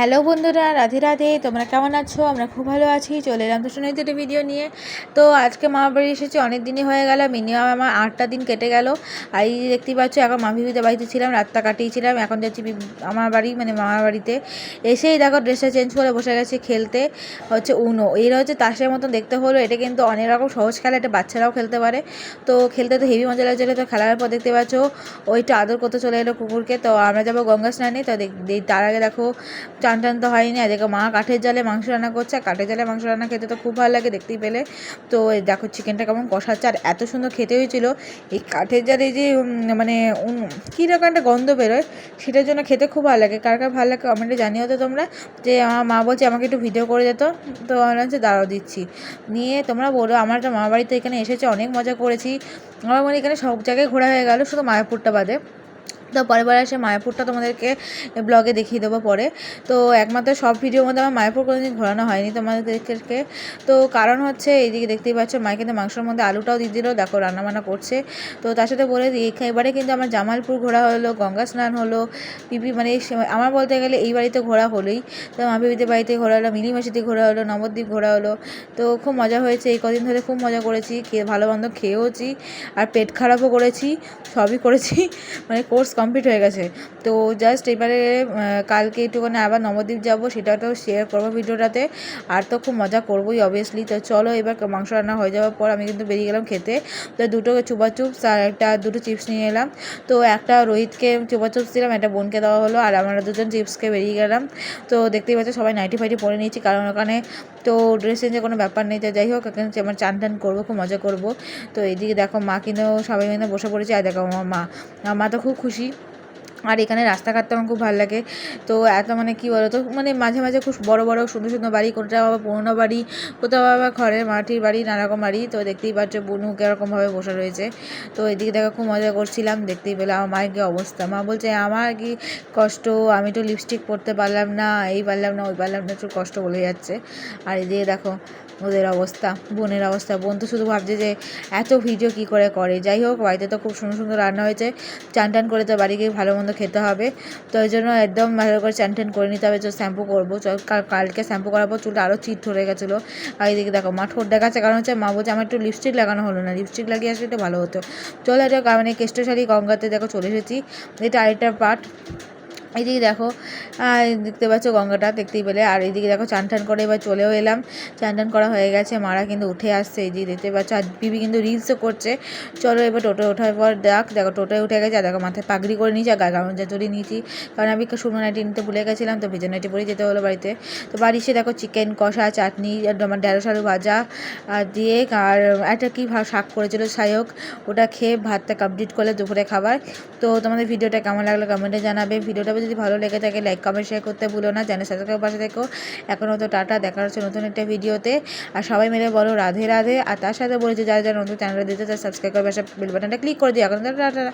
Hello বন্ধুরা, রাধে রাধে, তোমরা কেমন আছো? আমরা খুব ভালো আছি, চলে এলাম তো শুনে একটা ভিডিও নিয়ে। তো আজকে মামা বাড়ি এসেছি, অনেক দিনই হয়ে গেল মিনিমাম আমার আটটা দিন কেটে গেল। আর এই দেখতেই পাচ্ছ, এখন মামিবিদের বাড়িতে ছিলাম, রাতটা কাটিয়েছিলাম, এখন যাচ্ছি আমার বাড়ি মানে মামার বাড়িতে। এসেই দেখো ড্রেসটা চেঞ্জ করে বসে গেছে খেলতে, হচ্ছে উনো এরা হচ্ছে তাসের মতন দেখতে হলো, এটা কিন্তু অনেক রকম সহজ খেলা, এটা বাচ্চারাও খেলতে পারে। তো খেলতে তো হেভি মজা লাগছিল তো খেলার পর দেখতে পাচ্ছ ওইটা আদর করতে চলে এলো কুকুরকে, তো আমরা যাব গঙ্গা স্নানে, তো তার আগে দেখো টান তো হয়নি। আর দেখো মা কাঠের জালে মাংস রান্না করছে। আর কাঠের জালে মাংস রান্না খেতে তো খুব ভালো লাগে দেখতেই পেলে। তো দেখো চিকেনটা কেমন কষাচ্ছে। আর এত সুন্দর খেতে হয়েছিল। এই কাঠের জালে যে মানে উম, কী রকম একটা গন্ধ বেরোয় সেটার জন্য খেতে খুব ভালো লাগে। কার কার ভালো লাগে কমেন্টে জানিও তো তোমরা। যে আমার মা বলছে আমাকে একটু ভিডিও করে যেত তো। আমরা হচ্ছে দাঁড়াও দিচ্ছি। নিয়ে তোমরা বলো আমার একটা মামা বাড়িতে এখানে এসেছে অনেক মজা করেছি। আমার মানে এখানে সব জায়গায় ঘোরা হয়ে গেল শুধু মায়াপুরটা বাদে। তো পরের বার এসে মায়াপুরটা তোমাদেরকে ব্লগে দেখিয়ে দেবো পরে। তো একমাত্র সব ভিডিওর মধ্যে আমার মায়াপুর কোনোদিন ঘোরানো হয়নি তোমাদেরকে। তো কারণ হচ্ছে এইদিকে দেখতেই পাচ্ছ মায় কিন্তু মাংসের মধ্যে আলুটাও দিয়ে দিল, দেখো রান্নাবান্না করছে। তো তার সাথে বলে এবারে কিন্তু আমার জামালপুর ঘোরা হলো, গঙ্গা স্নান হলো, পিপি মানে আমার বলতে গেলে এই বাড়িতে ঘোরা হলোই। তো মা পিপিদের বাড়িতে ঘোরা হলো মিলিমাসিতে ঘোরা হলো, নবদ্বীপ ঘোরা হলো। তো খুব মজা হয়েছে, এই কদিন ধরে খুব মজা করেছি, খেয়ে ভালো মন্দ খেয়েওছি, আর পেট খারাপও করেছি। সবই করেছি মানে কোর্স কমপ্লিট হয়ে গেছে। তো জাস্ট এবারে কালকে একটুখানি আবার নবদ্বীপ যাব তো শেয়ার করব ভিডিওটাতে। আর তো খুব মজা করবোই অবভিয়াসলি তো চলো এবার মাংস রান্না হয়ে যাওয়ার পর আমি কিন্তু বেরিয়ে গেলাম খেতে। তো দুটো চুপা চিপস আর একটা, দুটো চিপস নিয়ে এলাম। তো একটা রোহিতকে চুপা চিপস দিলাম, একটা বোনকে দেওয়া হলো, আর আমরা দুজন চিপসকে বেরিয়ে গেলাম। তো দেখতেই পাচ্ছ সবাই নাইটি ফাইটি পরে নিয়েছি, কারণ ওখানে তো ড্রেস চেঞ্জের কোনো ব্যাপার নেই। তো যাই হোক, এখানে আমার চান টান করব, খুব মজা করব। তো এইদিকে দেখো মা কিন্তু সবাই মিলে বসে পড়েছে, আর দেখো আমার মা। আমার মা তো খুব খুশি। আর এখানে রাস্তাঘাটটা আমার খুব ভালো লাগে। তো এত মানে কী বলো তো মানে মাঝে মাঝে খুব বড় বড় সুন্দর সুন্দর বাড়ি কোথাও আবার পুরোনো বাড়ি, কোথাও আবার ঘরের মাটির বাড়ি, নানা রকম বাড়ি, তো দেখতেই পাচ্ছ বুনু কীরকমভাবে বসে রয়েছে। তো এদিকে দেখো খুব মজা করছিলাম, দেখতেই পেলাম আমার মায়ের কী অবস্থা। মা বলছে, আমার কি কষ্ট, আমি তো লিপস্টিক পরতে পারলাম না, এই পারলাম না, ওই পারলাম না, একটু কষ্ট বলে যাচ্ছে। আর এদিকে দেখো ওদের অবস্থা, বোনের অবস্থা। বোন তো শুধু ভাবছে যে এত ভিডিও কি করে করে? যাই হোক, বাড়িতে তো খুব সুন্দর সুন্দর রান্না হয়েছে। চান টান করে তো বাড়ি গিয়ে ভালো মন্দ খেতে হবে। তো ওই জন্য একদম ভালো করে চ্যান ট্যান করে নিতে হবে তো শ্যাম্পু করব। কালকে শ্যাম্পু করার পর চুলটা আরও চিট ধরে গেছিল। আর এদিকে দেখো মা ঠোঁট দেখাচ্ছে, কারণ হচ্ছে মা বলছে, আমার একটু লিপস্টিক লাগানো হলো না লিপস্টিক লাগিয়ে আসলে একটু ভালো হতো। চলো এটা মানে কেষ্টশালী গঙ্গাতে দেখো চলে এসেছি। এটা আরেকটা পার্ট এইদিকে দেখো দেখতে পাচ্ছ গঙ্গাটা দেখতেই পেলে। আর এইদিকে দেখো চান টান করে এবার চলেও এলাম। চান টান করা হয়ে গেছে, মারা কিন্তু উঠে আসছে। এইদিকে দেখতে পাচ্ছ, আর বিবি কিন্তু রিলসও করছে। চলো এবার টোটো ওঠার পর দেখ, দেখো টোটোয় উঠে গেছে, আর দেখো মাথায় পাগড়ি করে নিয়েছি, আর গায়ে গামছা চড়িয়ে নিয়েছি। কারণ আমি শুকনো নাইটি নিতে ভুলে গেছিলাম, তো ভিজে নাইটি পরে যেতে হলো বাড়িতে। তো বাড়ি এসে দেখো চিকেন কষা, চাটনি আমার ঢেঁড়স আলু ভাজা, আর দিয়ে আর একটা কী শাক করেছিল সায়ক ওটা খেয়ে ভাতটা কমপ্লিট করলে দুপুরে খাবার। তো তোমাদের ভিডিওটা কেমন লাগল কমেন্টে জানাবে। ভিডিওটা যদি ভালো লেগে থাকে লাইক কমেন্ট শেয়ার করতে ভুলো না। জানে সাবস্ক্রাইব পাশে থেকেও এখনও তো টাটা, দেখা হচ্ছে নতুন একটা ভিডিওতে। আর সবাই মিলে বলো রাধে রাধে। আর তার সাথে বলেছে, যারা যারা নতুন চ্যানেলে দিতে তার সাবস্ক্রাইব করে বেল বাটনটা ক্লিক করে দিই এখন টাটা।